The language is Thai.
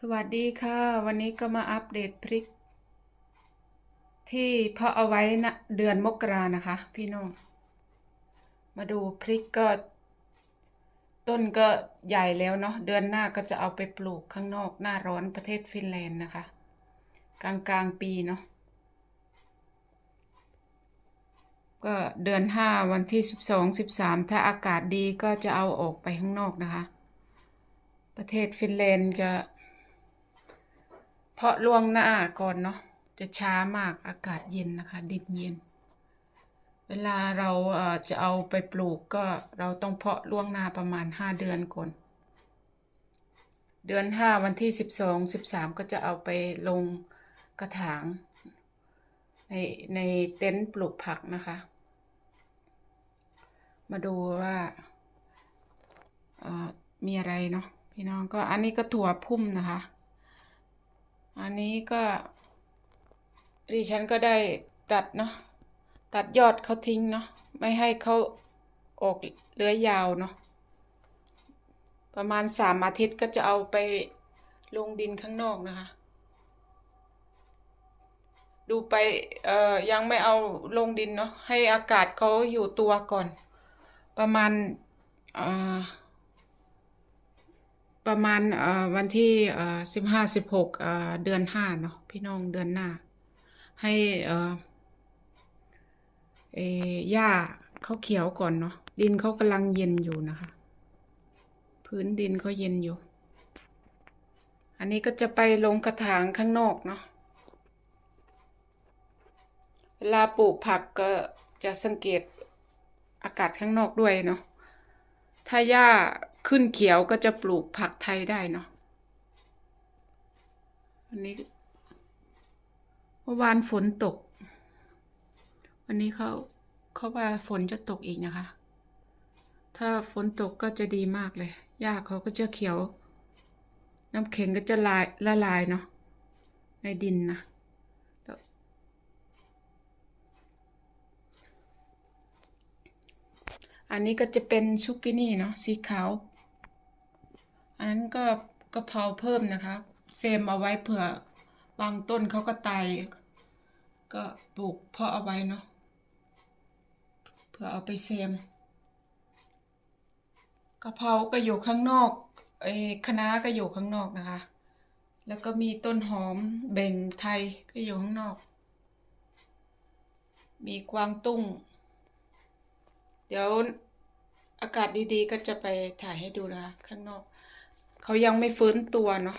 สวัสดีค่ะ วันนี้ก็มาอัปเดตพริก ที่เพาะเอาไว้นะเดือนมกรานะคะ พี่น้อง มาดูพริกก็ ต้นก็ใหญ่แล้วเนาะเดือนหน้าก็จะเอาไปปลูกข้างนอกหน้าร้อนประเทศฟินแลนด์นะคะ กลางกลางปีเนาะก็เดือนห้าวันที่สิบสองสิบสามถ้าอากาศดีก็จะเอาออกไปข้างนอกนะคะ ประเทศฟินแลนด์จะ เพราะล่วงหน้าก่อนเนาะจะช้ามากอากาศเย็นนะคะ ดินเย็น เวลาเราจะเอาไปปลูกก็เราต้องเพาะล่วงหน้าประมาณห้าเดือนก่อน เดือนห้าวันที่สิบสองสิบสามก็จะเอาไปลงกระถาง ในในเต็นท์ปลูกผักนะคะ มาดูว่ามีอะไรเนาะพี่น้องก็อันนี้ก็ถั่วพุ่มนะคะ อันนี้ก็ดิฉันก็ได้ตัดเนาะตัดยอดเขาทิ้งเนาะไม่ให้เขาออกเลื้อยยาวเนาะประมาณสามอาทิตย์ก็จะเอาไปลงดินข้างนอกนะคะ ดูไปเอ่อยังไม่เอาลงดินเนาะให้อากาศเขาอยู่ตัวก่อน ประมาณอ่อ ประมาณวันที่สิบห้าสิบหกเดือนห้าเนาะพี่น้องเดือนหน้า ให้เอหญ้าเขาเขียวก่อนเนาะดินเขากำลังเย็นอยู่นะคะ พื้นดินเขาเย็นอยู่ อันนี้ก็จะไปลงกระถางข้างนอกเนาะเวลาปลูกผักก็จะสังเกตอากาศข้างนอกด้วยเนาะถ้าหญ้า ขึ้นเขียวก็จะปลูกผักไทยได้เนาะอันนี้เมื่อวานฝนตก วันนี้เขาเขาว่าฝนจะตกอีกนะคะ ถ้าฝนตกก็จะดีมากเลยหญ้าเขาก็จะเขียว น้ำแข็งก็จะลายละลายเนาะในดินนะอันนี้ก็จะเป็นซุกกินี่เนาะสีขาว อันนั้นก็กะเพราเพิ่มนะคะเซมเอาไว้เผื่อบางต้นเขาก็ตายก็ปลูกเพาะเอาไว้เนาะเผื่อเอาไปเซมกะเพราก็อยู่ข้างนอกเอ้คะน้าก็อยู่ข้างนอกนะคะ แล้วก็มีต้นหอมเบ่งไทยก็อยู่ข้างนอก มีกวางตุ้ง เดี๋ยวอากาศดีๆก็จะไปถ่ายให้ดูนะคะข้างนอก เขายังไม่ฟื้นตัวเนาะ